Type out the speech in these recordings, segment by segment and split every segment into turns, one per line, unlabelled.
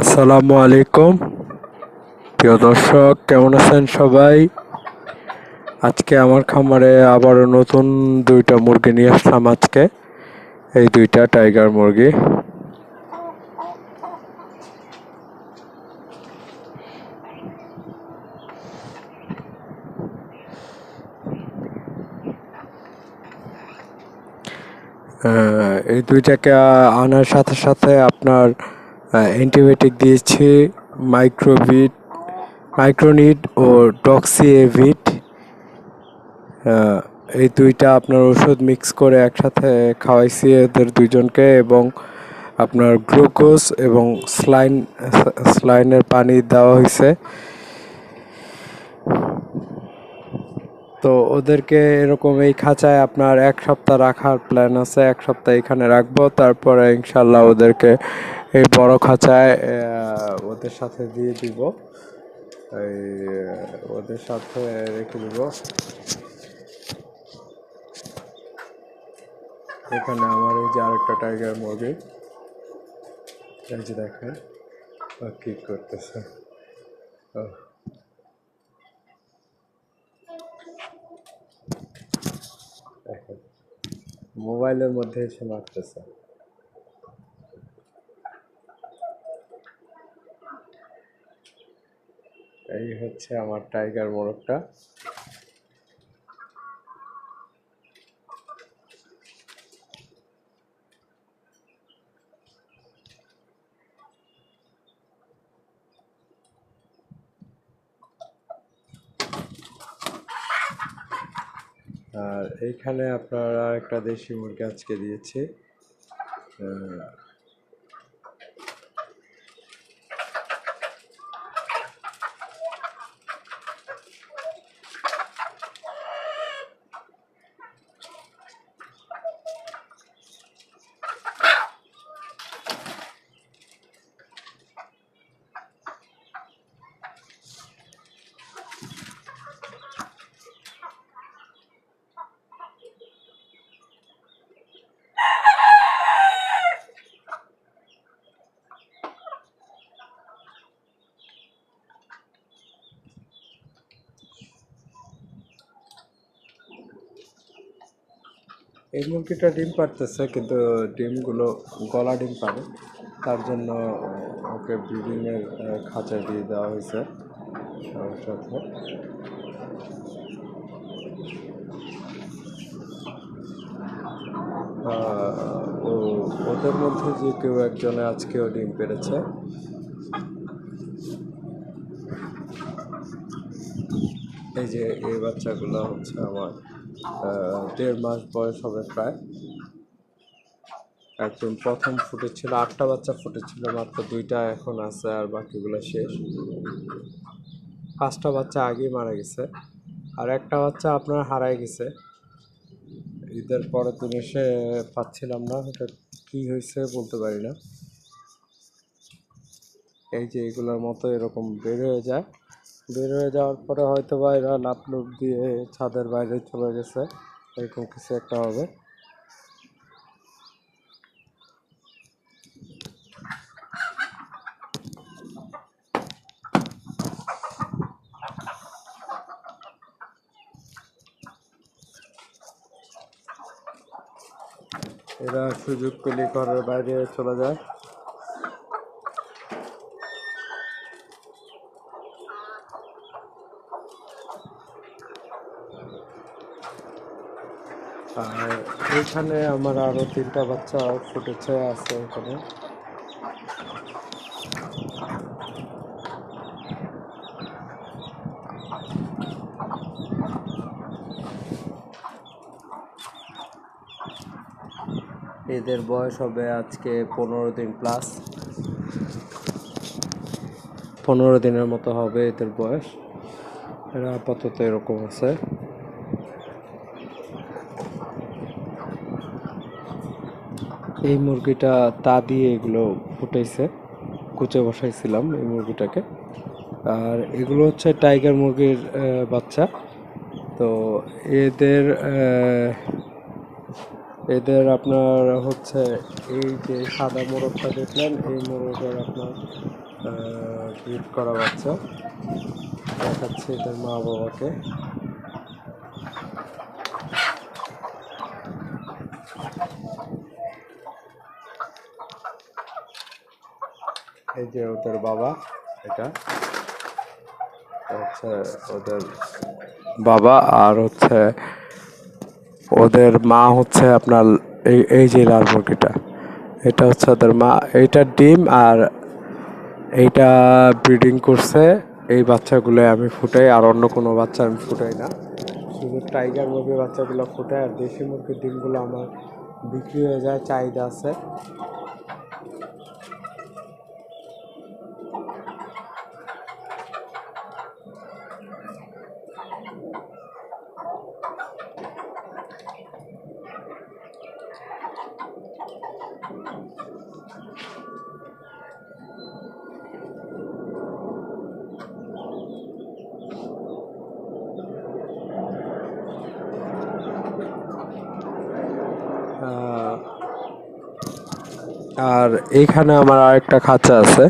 আসসালামু আলাইকুম। প্রিয় দর্শক, কেমন আছেন সবাই? আজকে আমার খামারে আবারও নতুন দুইটা মুরগি নিয়ে আসলাম আজকে। এই দুইটা টাইগার মুরগি। এই দুইটাকে আনার সাথে সাথে আপনার অ্যান্টিবায়োটিক দিয়েছি মাইক্রোভিট মাইক্রোনিড ও ডক্সিএভিট এই দুইটা আপনার ওষুধ মিক্স করে একসাথে খাওয়াইছি এদের দুইজনকে এবং আপনার গ্লুকোজ এবং স্লাইন স্লাইনের পানি দেওয়া হয়েছে তো ওদেরকে এরকম এই খাঁচায় আপনার এক সপ্তাহ রাখার প্ল্যান আছে, এক সপ্তাহ এখানে রাখব, তারপরে ইনশাল্লাহ ওদেরকে এই বড় খাঁচায় ওদের সাথে দিয়ে দিব। এই ওদের সাথে রেখে দিব। এখানে আমার এই যে আরেকটা টাইগার মুরগি। এই যে দেখেন কি করতেছে। মোবাইলের মধ্যে এসে মারতেছে। এই হচ্ছে আমার টাইগার মোরগটা। আর এইখানে আপনার একটা দেশি মুরগি আজকে দিয়েছি। এই মুরগিটা ডিম পারতেছে কিন্তু ডিমগুলো, গলা ডিম পারে তার জন্য ওকে ব্রিডিংয়ের খাঁচায় দিয়ে দেওয়া হয়েছে। সাথে ওদের মধ্যে যে কেউ একজনে আজকেও ডিম পেরেছে এই যে, এই বাচ্চাগুলো হচ্ছে আমার দেড় মাস বয়স হবে প্রায়। একদম প্রথম ফুটেছিল, আটটা বাচ্চা ফুটেছিল, মাত্র দুইটা এখন আছে আর বাকিগুলো শেষ। পাঁচটা বাচ্চা আগেই মারা গেছে আর একটা বাচ্চা আপনার হারায় গেছে। ঈদের পরের দিন এসে পাচ্ছিলাম না, এটা কি হয়েছে বলতে পারি না। এই যে এগুলোর মতো এরকম বের হয়ে যায়। বের হয়ে যাওয়ার পরে হয়তো বা এরা লাভ লুপ দিয়ে ছাদের বাইরে চলে গেছে। এরকম কিছু একটা হবে। এরা সুযোগ পেলে ঘরের বাইরে চলে যায়। আর এইখানে আমার আরও তিনটা বাচ্চা ফুটেছে, আছে এখানে। এদের বয়স হবে আজকে পনেরো দিন প্লাস পনেরো দিনের মতো হবে এদের বয়স। এরা আপাতত এরকম আছে। এই মুরগিটা তা দিয়ে এগুলো ফুটাইছে, কুচে বসাইছিলাম এই মুরগিটাকে। আর এগুলো হচ্ছে টাইগার মুরগির বাচ্চা। তো এদের এদের আপনার হচ্ছে এই যে সাদা মোরগটা দেখলেন, এই মোরগের আপনার ব্রিড করা বাচ্চা। দেখাচ্ছি এদের মা বাবাকে। এই যে ওদের বাবা, এটা। হচ্ছে ওদের বাবা আর হচ্ছে ওদের মা হচ্ছে আপনার এই এই যে লাল মুরগিটা। এটা হচ্ছে ওদের মা। এইটা ডিম আর এইটা ব্রিডিং করছে। এই বাচ্চাগুলো আমি ফুটাই, আর অন্য কোনো বাচ্চা আমি ফুটাই না। শুধু টাইগার মুরগির বাচ্চাগুলো ফুটাই, আর দেশি মুরগির ডিমগুলো আমার বিক্রি হয়ে যায়, চাহিদা আছে। আর এইখানে আমার আরেকটা খাঁচা আছে।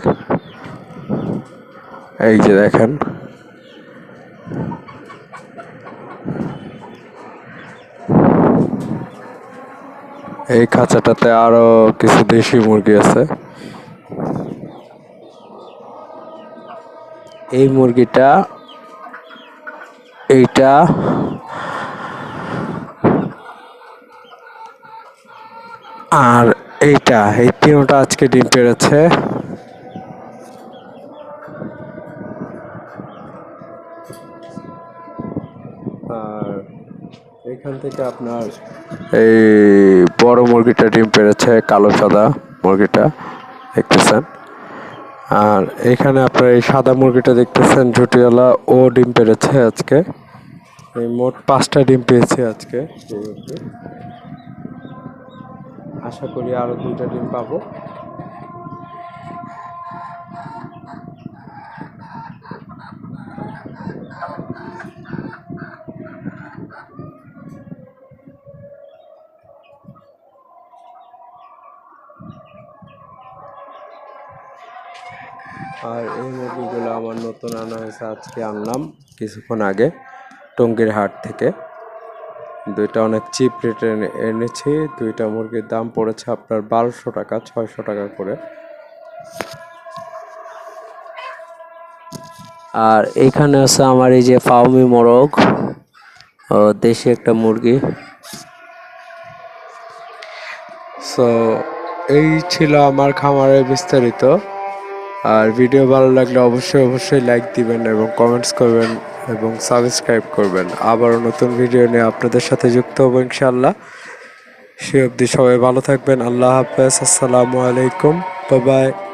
এই যে দেখেন। এই খাঁচাটাতে আরও কিছু দেশি মুরগি আছে। এই মুরগিটা, এইটা আর এইটা এই তিনটা আজকে ডিম পেড়েছে। আর এখান থেকে আপনার এই বড় মুরগিটা ডিম পেড়েছে কালো সাদা মুরগিটা দেখতেছেন? আর এখানে আপনার এই সাদা মুরগিটা দেখতেছেন ঝুটিওয়ালা ও ডিম পেড়েছে আজকে। এই মোট পাঁচটা ডিম পেয়েছে আজকে। আশা করি আরও দুইটা ডিম পাবো। আর এই মুরগিগুলো আমার নতুন আনা হয়েছে, আজকে আনলাম কিছুক্ষণ আগে, টঙ্গীর হাট থেকে। দুইটা অনেক চিপ রেটে এনেছি, দুইটা মুরগির দাম পড়েছে আপনার বারোশো টাকা, ছয়শো টাকা করে।
আর এইখানে আছে আমার এই যে ফাউমি মোরগ দেশি একটা মুরগি।
সো এই ছিল আমার খামারের বিস্তারিত। আর ভিডিও ভালো লাগলে অবশ্যই অবশ্যই লাইক দিবেন এবং কমেন্টস করবেন। এবং সাবস্ক্রাইব করবেন। আবারও নতুন ভিডিও নিয়ে আপনাদের সাথে যুক্ত হব ইনশাল্লাহ সে অবধি সবাই ভালো থাকবেন। আল্লাহ হাফেজ। আসসালামু আলাইকুম। বাই।